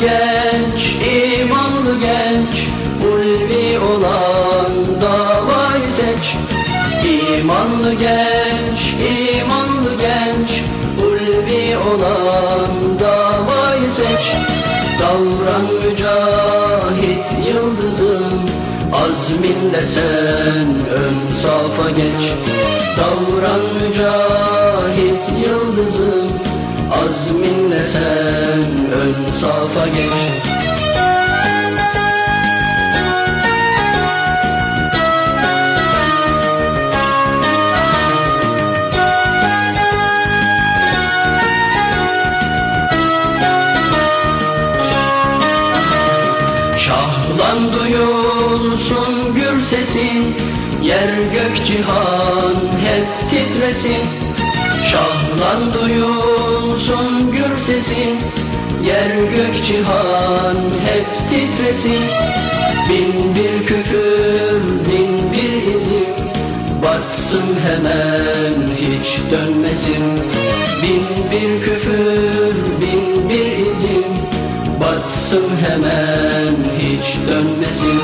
Genç, imanlı genç Ulvi olan davayı seç. İmanlı genç, imanlı genç Ulvi olan davayı seç. Davran mücahit yıldızım Azminle sen ön safa geç. Davran mücahit yıldızım Azminle sen ön safa geç. Şahlan duyulsun gür sesin Yer gök cihan hep titresin. Şahlan duyulsun gür sesin Yer gök cihan hep titresin. Bin bir küfür bin bir izim Batsın hemen hiç dönmesin. Bin bir küfür bin bir izim Batsın hemen hiç dönmesin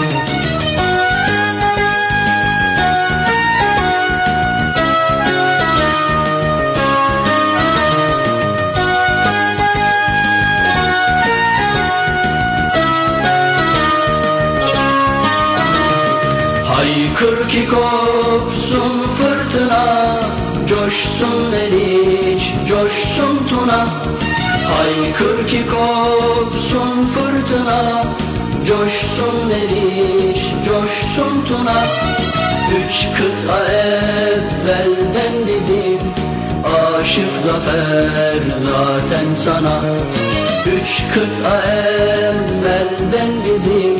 Haykır ki kopsun fırtına Coşsun eriç, coşsun tuna. Haykır ki kopsun fırtına Coşsun eriç, coşsun tuna. Üç kıta evvelden bizim Aşık zafer zaten sana. Üç kıta evvelden bizim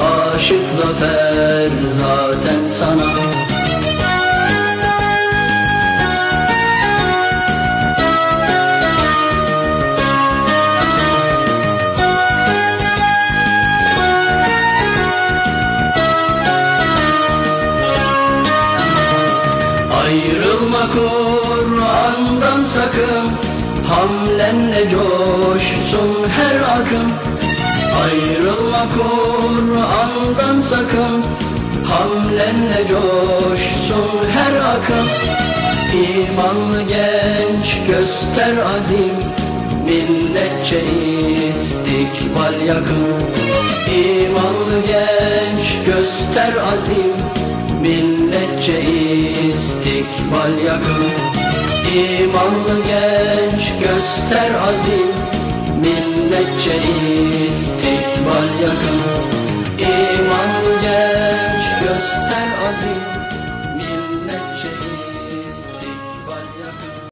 Aşık zafer zaten sana. Ayrılma Kur'an'dan sakın Hamlenle coşsun her akım Ayrılma Kur'an'dan sakın Hamlenle coşsun her akım. İmanlı genç göster azim. Milletçe istikbal yakın. İmanlı genç göster azim. Milletçe istikbal yakın. İmanlı genç göster azim. Milletçe istikbal yakın sozinho.